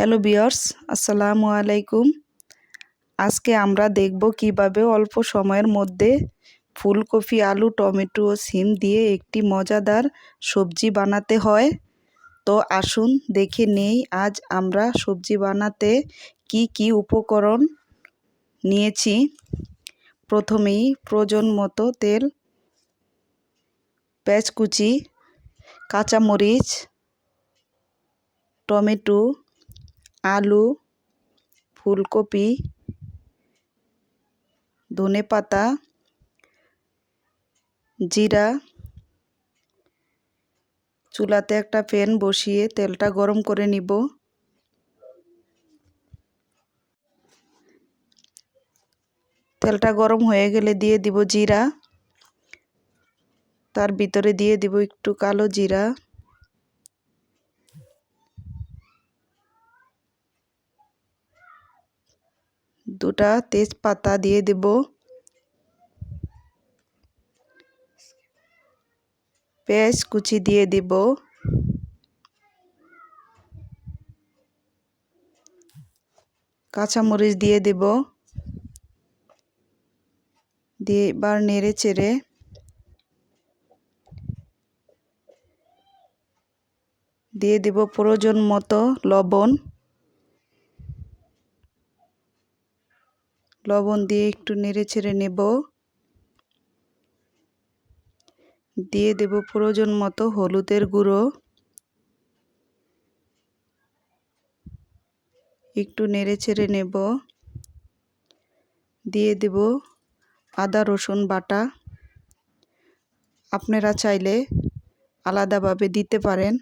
Hello বিয়ার্স আসসালামু আলাইকুম। আজকে আমরা দেখব কীভাবে অল্প সময়ের মধ্যে ফুলকপি, আলু, টমেটো ও সিম দিয়ে একটি মজাদার সবজি বানাতে হয়। তো আসুন দেখে নেই, আজ আমরা সবজি বানাতে কি কি উপকরণ নিয়েছি। প্রথমেই প্রয়োজন মতো তেল, পেঁয়াজ কুচি, কাঁচামরিচ, টমেটো আলু, ফুলকপি, ধনে পাতা, জিরা। চুলাতে একটা প্যান বসিয়ে তেলটা গরম করে নিব। তেলটা গরম হয়ে গেলে দিয়ে দিব জিরা। তার ভিতরে দিয়ে দিব একটু কালো জিরা। দুটা তেজপাতা দিয়ে দেব। পেঁয়াজ কুচি দিয়ে দেব। কাঁচামরিচ দিয়ে দেব। দিয়ে এবার নেড়ে চেড়ে দিয়ে দেব প্রয়োজন মতো লবণ। লবণ দিয়ে একটু নেড়ে ছেড়ে নেব। দিয়ে দেব প্রয়োজন মতো হলুদের গুঁড়ো। একটু নেড়ে ছেড়ে নেব। দিয়ে দেব আদা, রসুন বাটা। আপনারা চাইলে আলাদাভাবে দিতে পারেন।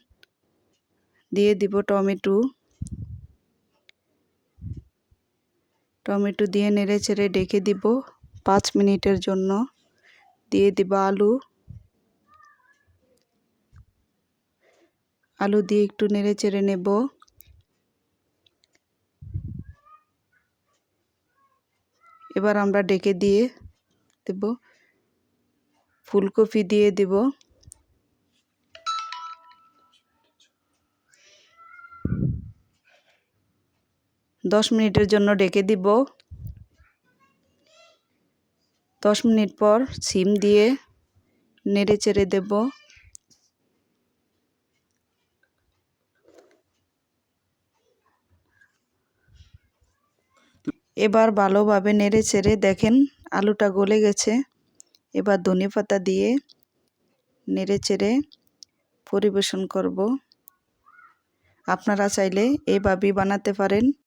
দিয়ে দিব টমেটো। টমেটো দিয়ে নেড়ে চেড়ে ডেকে দিব পাঁচ মিনিটের জন্য। দিয়ে দিব আলু। আলু দিয়ে একটু নেড়ে চেড়ে নেব। এবার আমরা ডেকে দিয়ে দেব। ফুলকপি দিয়ে দেব। দশ মিনিটের জন্য ডেকে দিব। দশ মিনিট পর সিম দিয়ে নেড়ে চেড়ে দেব। এবার ভালোভাবে নেড়ে চেড়ে দেখেন আলুটা গলে গেছে। এবার ধনে পাতা দিয়ে নেড়ে চেড়ে পরিবেশন করব। আপনারা চাইলে এইভাবেই বানাতে পারেন।